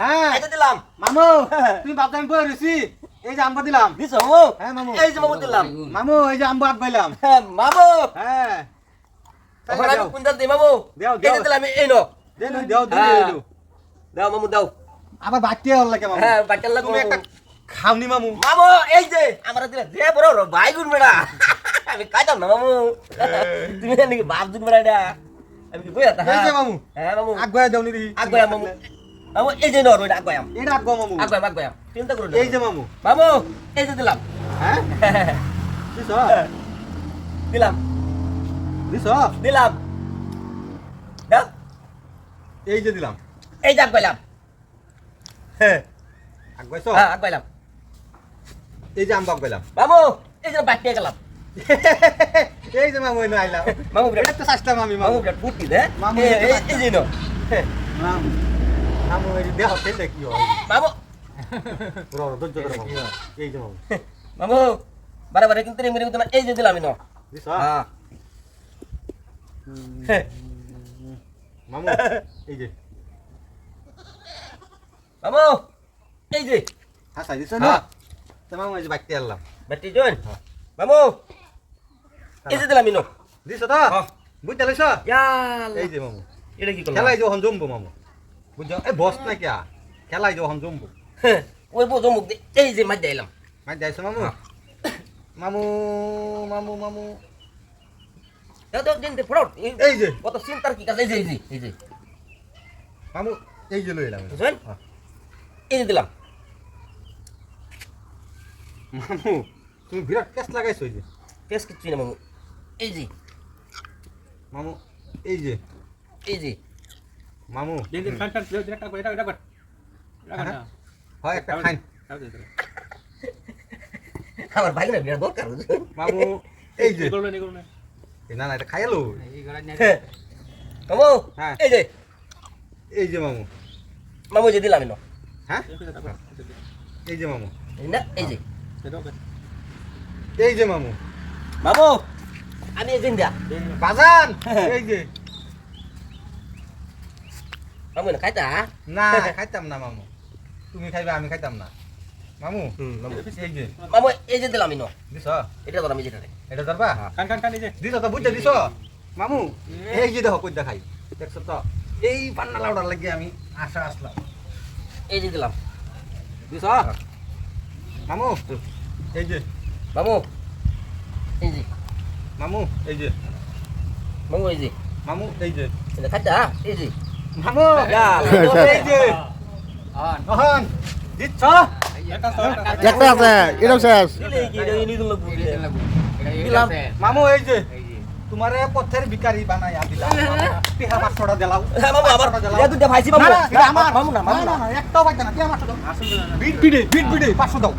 হ্যাঁ। দিলাম। মামু তুমি আমি বই রয়েছি এই যে আম্বা দিলাম। দিছো মামু? হ্যাঁ মামু। এই যে মামু দিলাম। মামু এই যে আম্বা আট পাইলাম হ্যাঁ, মামু। হ্যাঁ। আমি দিই মামু। দেও, দেও। দিলাম এই নো দে দাও হ্যাঁ। দাও মামু দাও। আবার বাকি হল লাগে মামু। হ্যাঁ বাটাল লাগো তুমি একটা খাওনি মামু। মামু এই যে আমরা দিলে দে বড় বড় ভাই গুন বেড়া। আমি খাইতাম না মামু। তুমি নাকি বাপ গুন বেড়া আমি কি বইয়া এই যে মামু। হ্যাঁ মামু। আগুয়া দাওনি দেখি। আগুয়া মামু। মামু এই যে নর ওইটা আগুয়াম। এটা আগুয়া মামু। আগুয়াম আগুয়াম। চিন্তা করুন এই যে মামু। মামু এই যে দিলাম। হ্যাঁ? দিছ? দিলাম। দিছ? দিলাম। দাও এই যে দিলাম। এই যে আগুয়ালাম হ্যাঁ। আগুয়াইছ? হ্যাঁ আগুয়ালাম এই যে আম্বা আগুয়াইলাম। মামু এই যে বাটিয়ে গেলাম। এই যে মামু এনে আইলাম। মামু বিরাট তো সাস্তাম আমি মামু। মামু বিরাট ফুটি দে। মামু এই যে নো মামু। এই যে দেহ খেতে কি হয় মামু র র ধৈর্য ধরো এই যে মামু মামু বারে বারে কিন্তু রেমি তোমার এই যে দিলাম নো দিছ হ্যাঁ মামু এই যে মামু এই যে হাসাই দিছ না হ্যাঁ। তো মামু এই যে বাইতে আনলাম বাটি জোন মামু এই যে দিলাম নো দিছ তো হ্যাঁ। বুঝতে ইয়াল্লা এই যে মামু এটা কি করলাম খেলাই যে হন জমবো মামু বুঝছ? এই বস না কিয়া? খেলাই যে হন জমবো। ওই মুখ দিয়ে এই যে মাছ দিলাম মাই যাইছ মামু। মামু মামু মামু। এই যে। কত চিন্তার কি কাজ? এই যে এই যে মামু এই যে লই এলাম হ্যাঁ। এই যে দিলাম। মামু তুমি বিরাট কেস লাগাইছো এই যে। পেস কিচ্ছু না মামু। এই যে। মামু এই যে। এই যে। মামু। দিন দিন খান খান এটা কাট হয় একটা খাইন আমার ভাই না বিরাট দরকার মামু এই যে। এগুলো না এটা খাইলো হ্যাঁ। মামু হ্যাঁ। এই যে। এই যে মামু। মামু যে দিলাম নো হ্যাঁ? এই যে মামু। এই না এই যে। এই যে মামু। মামু আমি এই দিন দিয়া বাজান এই যে। মামু না খাইতা না খাইতাম না মামু তুমি খাইবা আমি খাইতাম না মামু এই যে মামু এই যে দিলাম নো দিছ এটা ধর আমি যেটা এটা ধরবা খান খান খান এই যে দিছ তো বুঝতে দিছ মামু এই যে দেখো কই দেখাই দেখছ তো এই পান্না লাউডার লাগি আমি আশা আসলাম এই যে দিলাম দিছ মামু এই যে মামু এই যে মামু এই যে মামু এই যে মামু এই যে এটা খাইতা এই যে মামু নহন দিচ্ছ একটা আছে এটাও শেষ দিলাম মামু এই যে তোমারে পথের ভিকারি বানাই দিলাম পাঁচশোটা দিলাও হ্যাঁ, মামু আবার। ভাইছি মামু না, না, আমার মামু না মামু না একটাও পাইছে না দাও বিট বিট দাও